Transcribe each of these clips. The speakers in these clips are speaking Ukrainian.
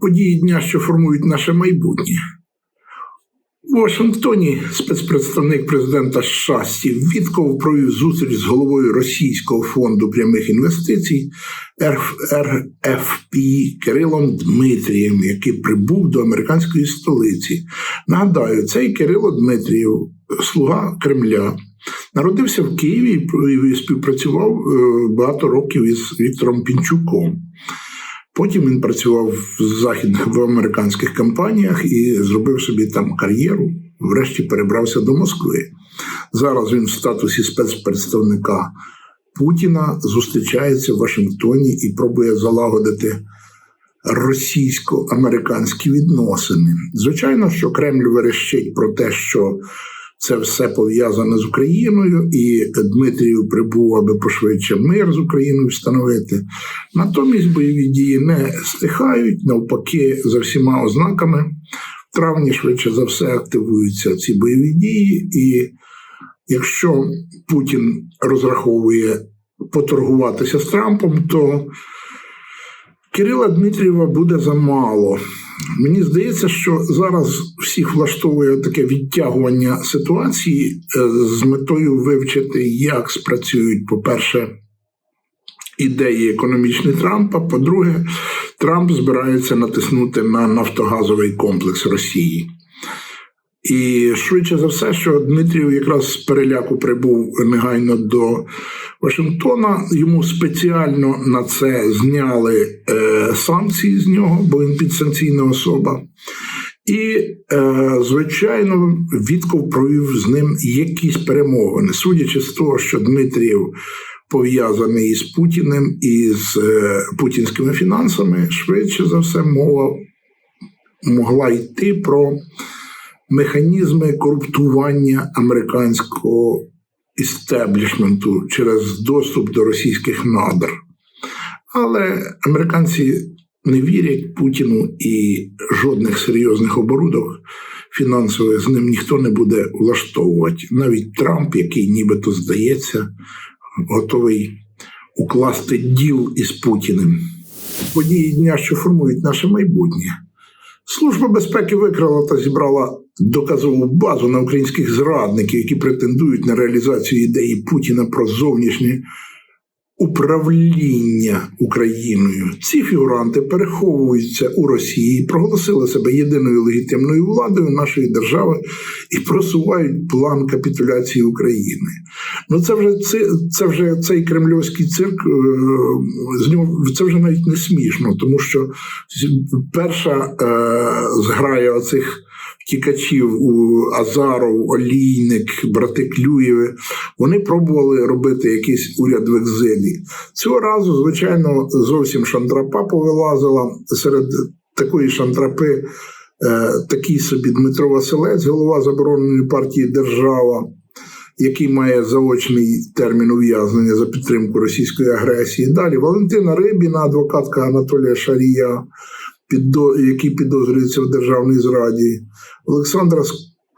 Події дня, що формують наше майбутнє. У Вашингтоні спецпредставник президента США Стів Вітков провів зустріч з головою Російського фонду прямих інвестицій РФП Кирилом Дмитрієм, який прибув до американської столиці. Нагадаю, цей Кирило Дмитрієв, слуга Кремля, народився в Києві і співпрацював е, багато років із Віктором Пінчуком. Потім він працював в західних в американських компаніях і зробив собі там кар'єру. Врешті перебрався до Москви. Зараз він в статусі спецпредставника Путіна зустрічається в Вашингтоні і пробує залагодити російсько-американські відносини. Звичайно, що Кремль верещить про те, що це все пов'язане з Україною, і Дмитрів прибув, аби пошвидше мир з Україною встановити. Натомість бойові дії не стихають, навпаки, за всіма ознаками. В травні швидше за все активуються ці бойові дії, і якщо Путін розраховує поторгуватися з Трампом, то Кирила Дмитрієва буде замало. Мені здається, що зараз всіх влаштовує таке відтягування ситуації е, з метою вивчити, як спрацюють, по-перше, ідеї економічні Трампа. По-друге, Трамп збирається натиснути на нафтогазовий комплекс Росії. І швидше за все, що Дмитрів якраз з переляку прибув негайно до Вашингтона. Йому спеціально на це зняли е, санкції з нього, бо він підсанкційна особа. І, е, звичайно, Вітков провів з ним якісь перемовини, судячи з того, що Дмитрів пов'язаний із Путіним і з е, путінськими фінансами, швидше за все, мова могла йти про механізми корруптування американського істеблішменту через доступ до російських надр. Але американці не вірять Путіну і жодних серйозних оборудок фінансових з ним ніхто не буде влаштовувати. Навіть Трамп, який нібито здається, готовий укласти діл із Путіним. Події дня, що формують наше майбутнє. Служба безпеки викрала та зібрала доказову базу на українських зрадників, які претендують на реалізацію ідеї Путіна про зовнішнє управління Україною. Ці фігуранти переховуються у Росії, проголосили себе єдиною легітимною владою нашої держави і просувають план капітуляції України. Ну це вже це, це вже цей кремльовський цирк. е, З нього це вже навіть не смішно, тому що перша е, зграя оцих втікачів у Азаров, Олійник, брати Клюєви, вони пробували робити якийсь уряд в екзилі. Цього разу, звичайно, зовсім шандрапа повилазила серед такої шандрапи. е, Такий собі Дмитро Василець, голова забороненої партії Держава, який має заочний термін ув'язнення за підтримку російської агресії. Далі Валентина Рибіна, адвокатка Анатолія Шарія, підо- який підозрюється в державній зраді, Олександра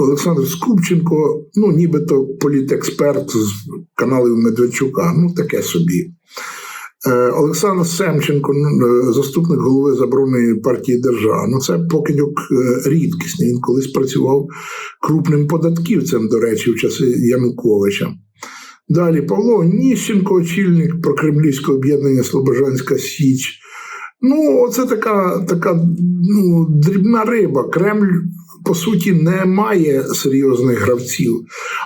Олександр Скупченко, ну нібито політексперт з каналів Медведчука, ну таке собі. Е, Олександр Семченко, ну, е, заступник голови забороненої партії держава. Ну це покидьок е, рідкісний. Він колись працював крупним податківцем, до речі, в часи Януковича. Далі Павло Ніщенко, очільник прокремлівського об'єднання Слобожанська Січ. Ну, це така, така ну, дрібна риба. Кремль, по суті, не має серйозних гравців.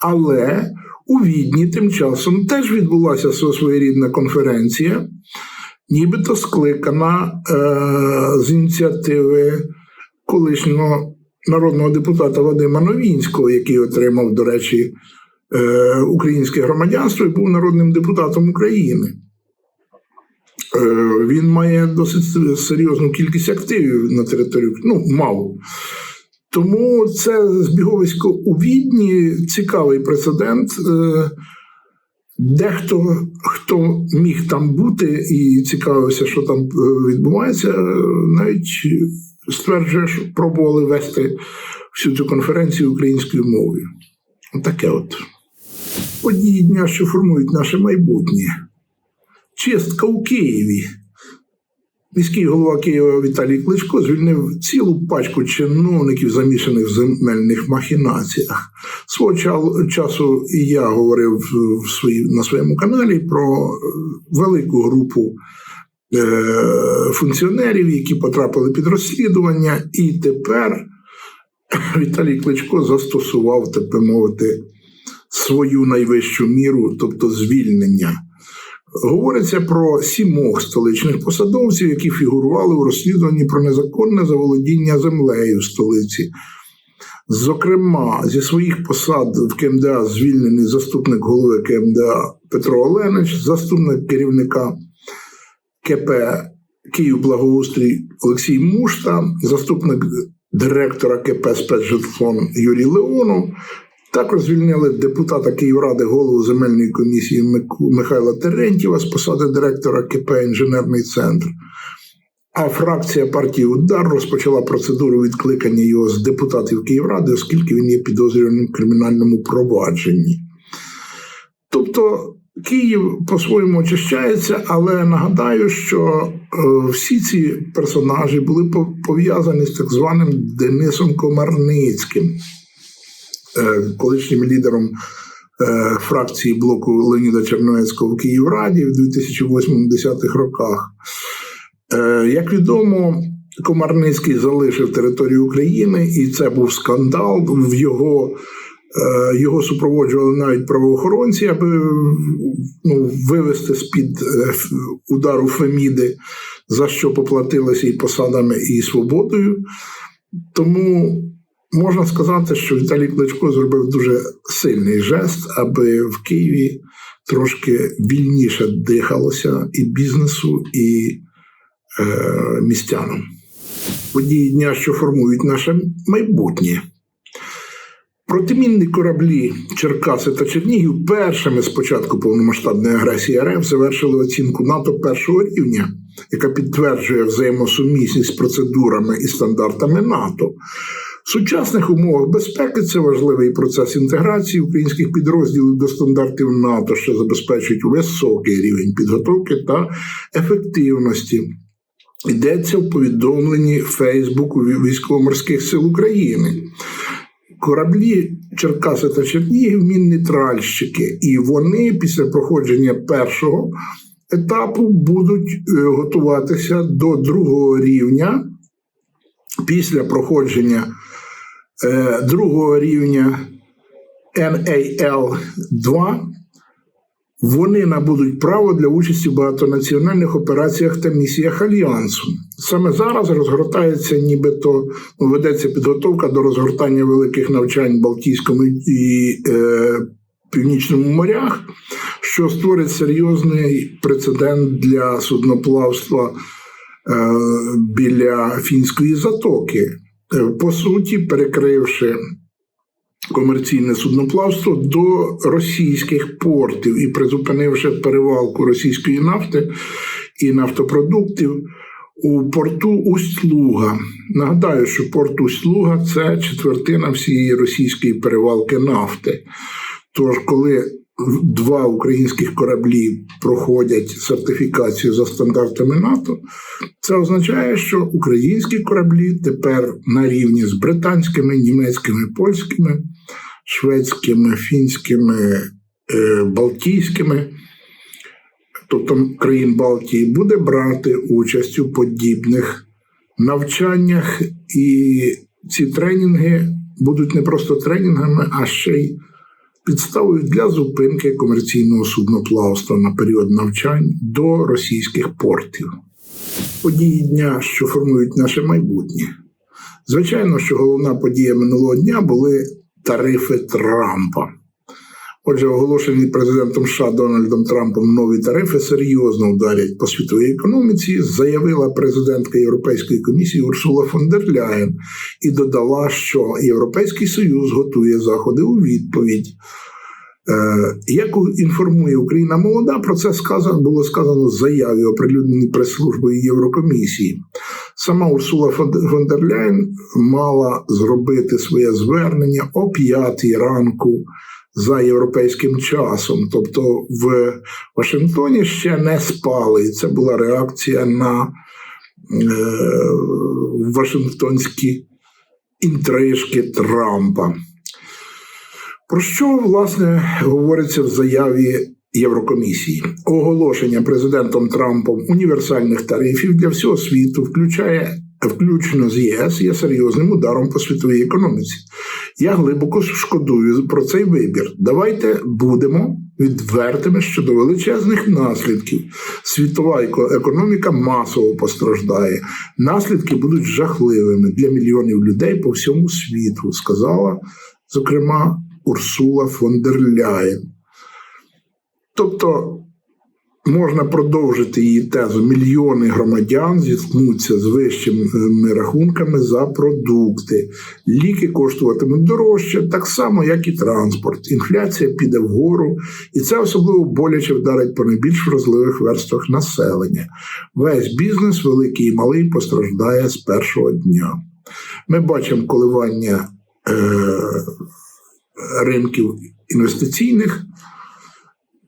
Але у Відні тим часом теж відбулася своєрідна конференція, нібито скликана е, з ініціативи колишнього народного депутата Вадима Новінського, який отримав, до речі, е, українське громадянство і був народним депутатом України. Е, Він має досить серйозну кількість активів на території, ну, мав. Тому це збіговисько у Відні цікавий прецедент. Е, Дехто, хто міг там бути і цікавився, що там е, відбувається, навіть стверджує, що пробували вести всю цю конференцію українською мовою. Таке от. Події дня, що формують наше майбутнє. Чистка у Києві. Міський голова Києва Віталій Кличко звільнив цілу пачку чиновників, замішаних в земельних махінаціях. Свого часу я говорив на своєму каналі про е, велику групу е, функціонерів, які потрапили під розслідування, і тепер Віталій Кличко застосував, так би мовити, свою найвищу міру, тобто звільнення. Говориться про сімох столичних посадовців, які фігурували у розслідуванні про незаконне заволодіння землею в столиці. Зокрема, зі своїх посад в КМДА звільнений заступник голови КМДА Петро Оленич, заступник керівника КП Київ Благоустрій Олексій Мушта, заступник директора КП «Спецжитфон» Юрій Леонов. Також звільнили депутата Київради голову земельної комісії Михайла Терентєва з посади директора КП Інженерний центр. А фракція партії Удар розпочала процедуру відкликання його з депутатів Київради, оскільки він є підозрюваним в кримінальному провадженні. Тобто Київ по-своєму очищається, але нагадаю, що е, всі ці персонажі були пов'язані з так званим Денисом Комарницьким, колишнім лідером е, фракції блоку Леоніда Черновецького в Київраді в 2008-2010 роках. Е, Як відомо, Комарницький залишив територію України, і це був скандал. В його, е, його супроводжували навіть правоохоронці, аби ну, вивести з-під е, удару Феміди, за що поплатилися і посадами, і свободою. Тому можна сказати, що Віталій Кличко зробив дуже сильний жест, аби в Києві трошки вільніше дихалося і бізнесу, і е, містянам. Події дня, що формують наше майбутнє. Протимінні кораблі Черкаси та Чернігів першими з початку повномасштабної агресії РФ завершили оцінку НАТО першого рівня, яка підтверджує взаємосумісність з процедурами і стандартами НАТО. В сучасних умовах безпеки це важливий процес інтеграції українських підрозділів до стандартів НАТО, що забезпечують високий рівень підготовки та ефективності. Йдеться в повідомленні Фейсбуку військово-морських сил України. Кораблі Черкаси та Чернігів міннейтральщики, і вони після проходження першого етапу будуть е, готуватися до другого рівня після проходження е, другого рівня NAL-2 вони набудуть право для участі в багатонаціональних операціях та місіях альянсу. Саме зараз розгортається, нібито ну, ведеться підготовка до розгортання великих навчань в Балтійському і е, Північному морях, що створить серйозний прецедент для судноплавства біля фінської затоки, Е, по суті, перекривши комерційне судноплавство до російських портів і призупинивши перевалку російської нафти і нафтопродуктів у порту Усть-Луга. Нагадаю, що порт Усть-Луга – це четвертина всієї російської перевалки нафти. Тож, коли два українських кораблі проходять сертифікацію за стандартами НАТО, це означає, що українські кораблі тепер на рівні з британськими, німецькими, польськими, шведськими, фінськими, е, балтійськими, тобто країн Балтії, буде брати участь у подібних навчаннях, і ці тренінги будуть не просто тренінгами, а ще й підставою для зупинки комерційного судноплавства на період навчань до російських портів. Події дня, що формують наше майбутнє. Звичайно, що головна подія минулого дня були тарифи Трампа. Отже, оголошені президентом США Дональдом Трампом нові тарифи серйозно вдарять по світовій економіці, заявила президентка Європейської комісії Урсула фон дер Ляєн і додала, що Європейський Союз готує заходи у відповідь. Е, Як інформує Україна молода, про це сказано було сказано в заяві, оприлюдненій прес-службою Єврокомісії. Сама Урсула фон дер Ляйн мала зробити своє звернення о п'ятій ранку за європейським часом. Тобто в Вашингтоні ще не спали. І це була реакція на е, Вашингтонські інтрижки Трампа. Про що власне говориться в заяві Єврокомісії? Оголошення президентом Трампом універсальних тарифів для всього світу, включає включно з ЄС, є серйозним ударом по світовій економіці. Я глибоко шкодую про цей вибір. Давайте будемо відвертими щодо величезних наслідків. Світова економіка масово постраждає. Наслідки будуть жахливими для мільйонів людей по всьому світу, сказала, зокрема, Урсула фон дер Ляєн. Тобто можна продовжити її тезу. Мільйони громадян зіткнуться з вищими рахунками за продукти. Ліки коштуватимуть дорожче, так само, як і транспорт. Інфляція піде вгору, і це особливо боляче вдарить по найбільш вразливих верствах населення. Весь бізнес, великий і малий, постраждає з першого дня. Ми бачимо коливання е, ринків інвестиційних.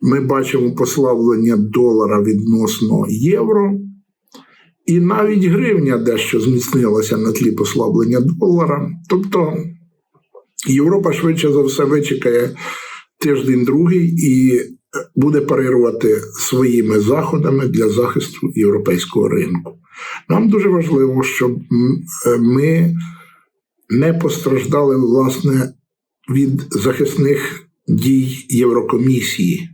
Ми бачимо послаблення долара відносно євро, і навіть гривня дещо зміцнилася на тлі послаблення долара. Тобто Європа швидше за все вичекає тиждень другий і буде парирувати своїми заходами для захисту європейського ринку. Нам дуже важливо, щоб е, ми не постраждали власне від захисних дій Єврокомісії.